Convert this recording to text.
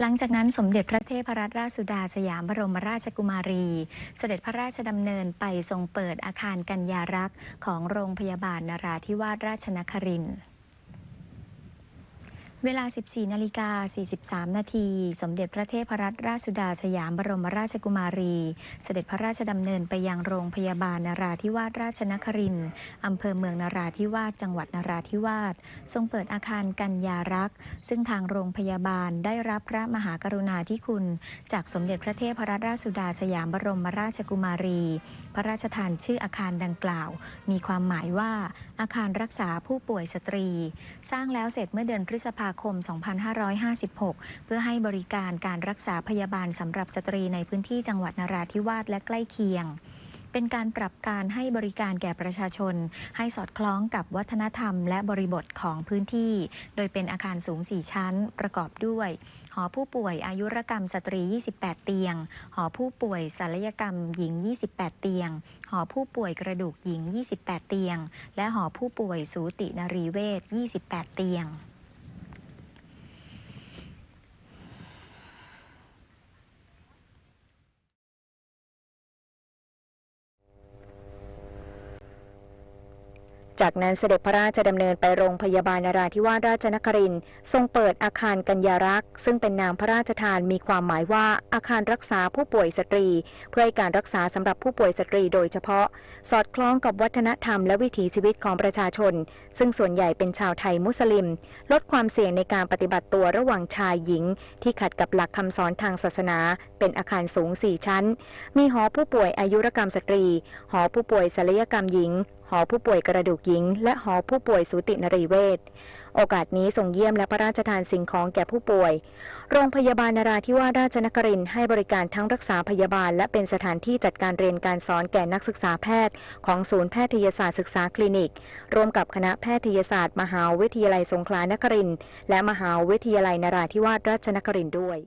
หลังจากนั้นสมเด็จพระเทพรัตนราชสุดาสยามบรมราชกุมารี เสด็จพระราชดำเนินไปทรงเปิดอาคารกัญญารักษ์ของโรงพยาบาลนราธิวาสราชนครินทร์ เวลา 14 นาฬิกา 43 นาที สมเด็จพระเทพรัตนราชสุดาสยามบรมราชกุมารี เสด็จพระราชดำเนินไปยังโรงพยาบาลนราธิวาสราชนครินทร์อำเภอเมืองนราธิวาส จังหวัดนราธิวาส ทรงเปิดอาคารกัญญารักษ์ ซึ่งทางโรงพยาบาลได้รับพระมหากรุณาธิคุณ จากสมเด็จพระเทพรัตนราชสุดาสยามบรมราชกุมารี พระราชทานชื่ออาคารดังกล่าว มีความหมายว่าอาคารรักษาผู้ป่วยสตรี สร้างแล้วเสร็จเมื่อเดือนพฤษภาคม 2556 เพื่อให้บริการการรักษาพยาบาลสำหรับสตรีในพื้นที่จังหวัดนราธิวาสและใกล้เคียงเป็นการปรับการให้บริการแก่ประชาชน ให้สอดคล้องกับวัฒนธรรม และบริบทของพื้นที่ โดยเป็นอาคารสูง 4 ชั้น ประกอบด้วย หอผู้ป่วยอายุรกรรมสตรี 28 เตียง หอผู้ป่วยศัลยกรรมหญิง 28 เตียง หอผู้ป่วยกระดูกหญิง 28 เตียง และหอผู้ป่วยสูตินรีเวช 28 เตียง จากนั้นเสด็จพระราชดำเนินไปโรงพยาบาลนราธิวาสราชนครินทร์ทรงเปิดอาคารกัญญารักษ์ ซึ่งเป็นนามพระราชทานมีความหมายว่าอาคารรักษาผู้ป่วยสตรี เพื่อให้การรักษาสำหรับผู้ป่วยสตรีโดยเฉพาะ สอดคล้องกับวัฒนธรรมและวิถีชีวิตของประชาชน ซึ่งส่วนใหญ่เป็นชาวไทยมุสลิม ลดความเสี่ยงในการปฏิบัติตัวระหว่างชายหญิง ที่ขัดกับหลักคำสอนทางศาสนา เป็นอาคารสูงสี่ชั้น มีหอผู้ป่วยอายุรกรรมสตรี หอผู้ป่วยศัลยกรรมหญิง หอผู้ป่วยกระดูกหญิง และหอผู้ป่วยสูตินรีเวช โอกาสนี้ส่งเยี่ยมและพระราชทานสิ่งของแก่ผู้ป่วย โรงพยาบาลนราธิวาสราชนครินทร์ให้บริการทั้งรักษาพยาบาล และเป็นสถานที่จัดการเรียนการสอนแก่นักศึกษาแพทย์ ของศูนย์แพทยศาสตร์ศึกษาคลินิก ร่วมกับคณะแพทยศาสตร์ มหาวิทยาลัยสงขลานครินทร์และมหาวิทยาลัยนราธิวาสราชนครินทร์ด้วย